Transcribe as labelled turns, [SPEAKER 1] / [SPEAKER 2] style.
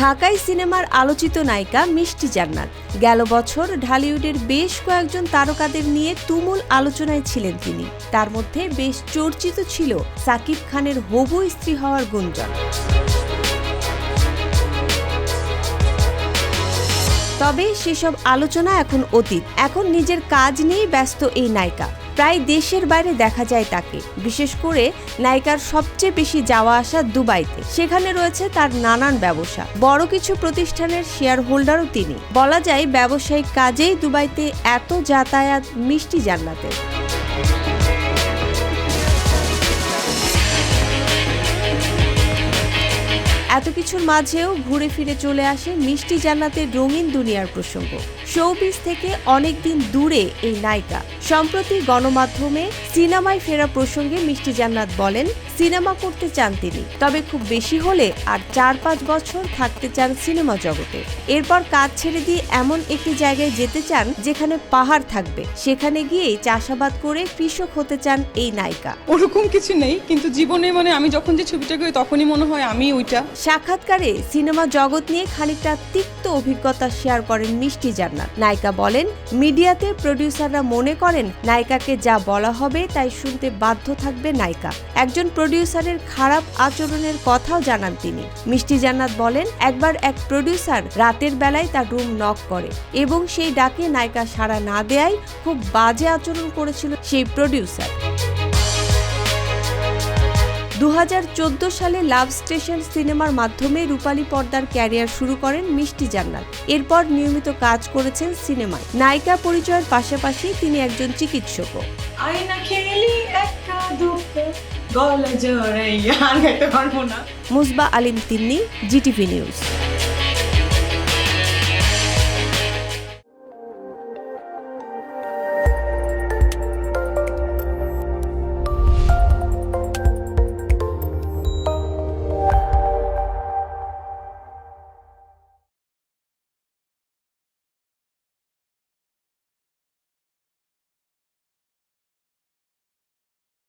[SPEAKER 1] ঢাকাই সিনেমার আলোচিত নায়িকা মিষ্টি জান্নাত। গেল বছর ঢালিউডের বেশ কয়েকজন তারকাদের নিয়ে তুমুল আলোচনায় ছিলেন তিনি। তার মধ্যে বেশ চর্চিত ছিল সাকিব খানের হবু স্ত্রী হওয়ার গুঞ্জন। তবে সেসব আলোচনা এখন অতীত। এখন নিজের কাজ নিয়েই ব্যস্ত এই নায়িকা। প্রায় দেশের বাইরে দেখা যায় তাকে। বিশেষ করে নায়িকার সবচেয়ে বেশি যাওয়া আসা দুবাইতে। সেখানে রয়েছে তার নানান ব্যবসা। বড় কিছু প্রতিষ্ঠানের শেয়ার হোল্ডারও তিনি। বলা যায় ব্যবসায়িক কাজেই দুবাইতে এত যাতায়াত মিষ্টি জান্নাতের। এত কিছুর মাঝেও ঘুরে ফিরে চলে আসে মিষ্টি জান্নাতের রঙিন দুনিয়ার প্রসঙ্গ। শোবিজ থেকে অনেকদিন দূরে এই নায়িকা। সম্প্রতি গণমাধ্যমে সিনেমায় ফেরা প্রসঙ্গে মিষ্টি জান্নাত বলেন, সিনেমা করতে চান তিনি, তবে খুব বেশি হলে আর চার পাঁচ বছর থাকতে চান সিনেমা জগতে। এরপর কাজ ছেড়ে দিয়ে এমন একটি জায়গায় যেতে চান যেখানে পাহাড় থাকবে। সেখানে গিয়েই চাষাবাদ করে কৃষক হতে চান এই নায়িকা।
[SPEAKER 2] ওরকম কিছু নেই, কিন্তু জীবনে মানে আমি যখন যে ছবিটা করি, তখনই মনে হয় আমি ওইটা।
[SPEAKER 1] সাক্ষাৎকারে সিনেমা জগৎ নিয়ে খানিকটা তিক্ত অভিজ্ঞতা শেয়ার করেন মিষ্টি জান্নাত। নায়িকা বলেন, মিডিয়াতে প্রডিউসাররা মনে করেন নায়িকাকে যা বলা হবে তাই শুনতে বাধ্য থাকবে নায়িকা। একজন প্রডিউসারের খারাপ আচরণের কথাও জানান তিনি। মিষ্টি জান্নাত বলেন, একবার এক প্রডিউসার রাতের বেলায় তার রুম নক করে এবং সেই ডাকে নায়িকা সাড়া না দেয়ায় খুব বাজে আচরণ করেছিল সেই প্রডিউসার। দু হাজার চোদ্দ সালে লাভ স্টেশন সিনেমার মাধ্যমে রূপালী পর্দার ক্যারিয়ার শুরু করেন মিষ্টি জান্নাত। এরপর নিয়মিত কাজ করেছেন সিনেমায়। নায়িকা পরিচয়ের পাশাপাশি তিনি একজন চিকিৎসকও। Musba Alim Tinni GTV news.